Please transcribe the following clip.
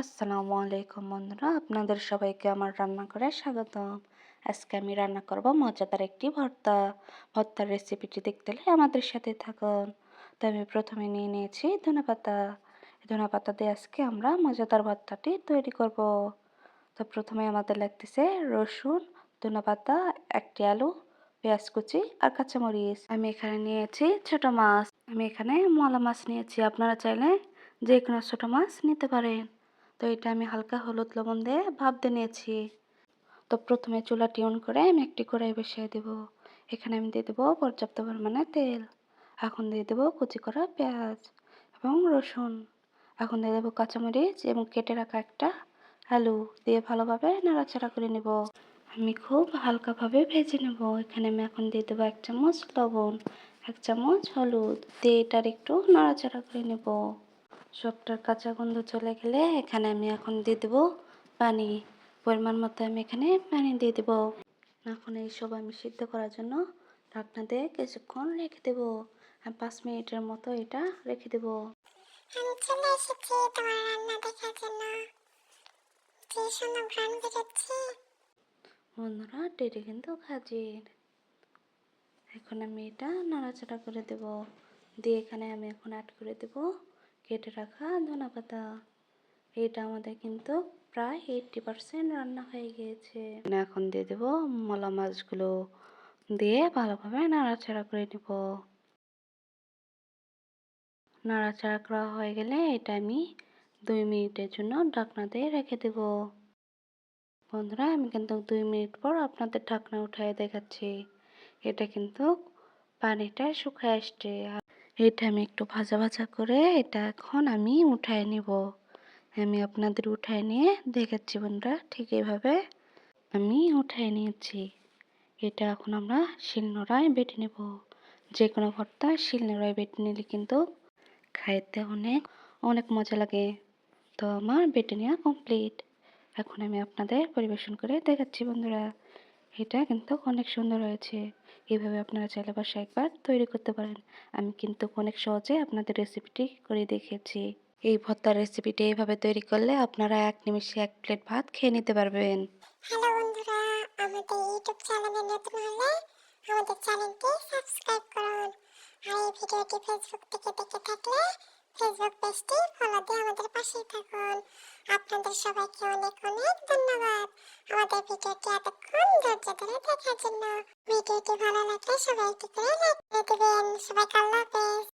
আসসালামু আলাইকুম বন্ধুরা, আপনাদের সবাইকে আমার রান্নাঘরে স্বাগতম। আজকে আমি রান্না করব মজাদার একটি ভর্তা। ভর্তার রেসিপিটি দেখতে হলে আমাদের সাথে থাকুন। তো আমি প্রথমে নিয়ে নিয়েছি ধনেপাতা ধনেপাতা দিয়ে আজকে আমরা মজাদার ভর্তাটি তৈরি করব। তো প্রথমে আমাদের লাগতেছে রসুন ধনেপাতা একটি আলু, পেঁয়াজ কুচি আর কাঁচামরিচ। আমি এখানে নিয়েছি ছোট মাছ। আমি এখানে মলা মাছ নিয়েছি। আপনারা চাইলে যে কোনো ছোটো মাছ নিতে পারেন। তো এটা আমি হালকা হলুদ লবণ দিয়ে ভাবতে নিয়েছি। তো প্রথমে চুলাটি অন করে আমি একটি কড়াই বসিয়ে দেব। এখানে আমি দিয়ে দেবো পর্যাপ্ত পরিমাণে তেল। এখন দিয়ে দেবো কুচি করা পেঁয়াজ এবং রসুন। এখন দিয়ে দেবো কাঁচামরিচ এবং কেটে রাখা একটা আলু দিয়ে ভালোভাবে নাড়াচাড়া করে নেব। আমি খুব হালকাভাবে ভেজে নেব। এখানে আমি এখন দিয়ে দেবো এক চামচ লবণ, এক চামচ হলুদ দিয়ে এটার একটু নাড়াচাড়া করে নেব। সবটার কাঁচা গন্ধ চলে গেলে এখানে আমি এখন দিয়ে দেবো পানি। পরিমাণ মতো আমি এখানে পানি দিয়ে দেবো। এখন এইসব আমি সিদ্ধ করার জন্য ঢাকনা দিয়ে কিছুক্ষণ রেখে দেবো। আর পাঁচ মিনিটের মতো এটা রেখে দেবো। আমি চলে এসেছি তোমার রান্না দেখার জন্য। যে ঘ্রাণ বেরোচ্ছে বন্ধুরা টেটে কিন্তু হাজির এখন আমি এটা নাড়াচাড়া করে দেব। দিয়ে এখানে আমি এখন অ্যাড করে দেব কেটে রাখা ধনা পাতা। এটা আমাদের কিন্তু প্রায় এইটটি পারসেন্ট রান্না হয়ে গিয়েছে। এখন দিয়ে দেবো মলা মাছগুলো দিয়ে ভালোভাবে নাড়াচাড়া করে নেব। নাড়াচাড়া করা হয়ে গেলে এটা আমি দুই মিনিটের জন্য ঢাকনা দিয়ে রেখে দেব। বন্ধুরা, আমি কিন্তু দুই মিনিট পর আপনাদের ঢাকনা উঠায় দেখাচ্ছি। এটা কিন্তু পানিটা শুকায় আসছে। এটা আমি একটু ভাজা ভাজা করে এটা এখন আমি উঠায় নিব। আমি আপনাদের উঠায় নিয়ে দেখাচ্ছি বন্ধুরা, ঠিক এইভাবে আমি উঠায় নিয়েছি। এটা এখন আমরা শিলনোড়ায় বেটে নেব। যে কোনো ভর্তা শিলনোড়ায় বেটে নিলে কিন্তু খাইতে অনেক অনেক মজা লাগে। তো আমার বেটে নেওয়া কমপ্লিট এখন আমি আপনাদের পরিবেশন করে দেখাচ্ছি বন্ধুরা। এটা কিন্তু অনেক সুন্দর হয়েছে। এইভাবে আপনারা চাইলে বাসায় একবার তৈরি করতে পারেন। আমি কিন্তু অনেক সহজে আপনাদের রেসিপিটি করে দেখিয়েছি এই ভর্তার রেসিপিটি এইভাবে তৈরি করলে আপনারা এক নিমিষে এক প্লেট ভাত খেয়ে নিতে পারবেন। বন্ধুরা আমাদের পাশেই থাকুন। আপনাদের সবাইকে অনেক অনেক ধন্যবাদ। আমাদের ভিডিওটি এতক্ষণ ধৈর্য ধরে দেখার জন্য। ভিডিওটি ভালো লাগলে সবাই একটি করে লাইক করে দেবেন। সবাইকে আল্লাহ হাফেজ।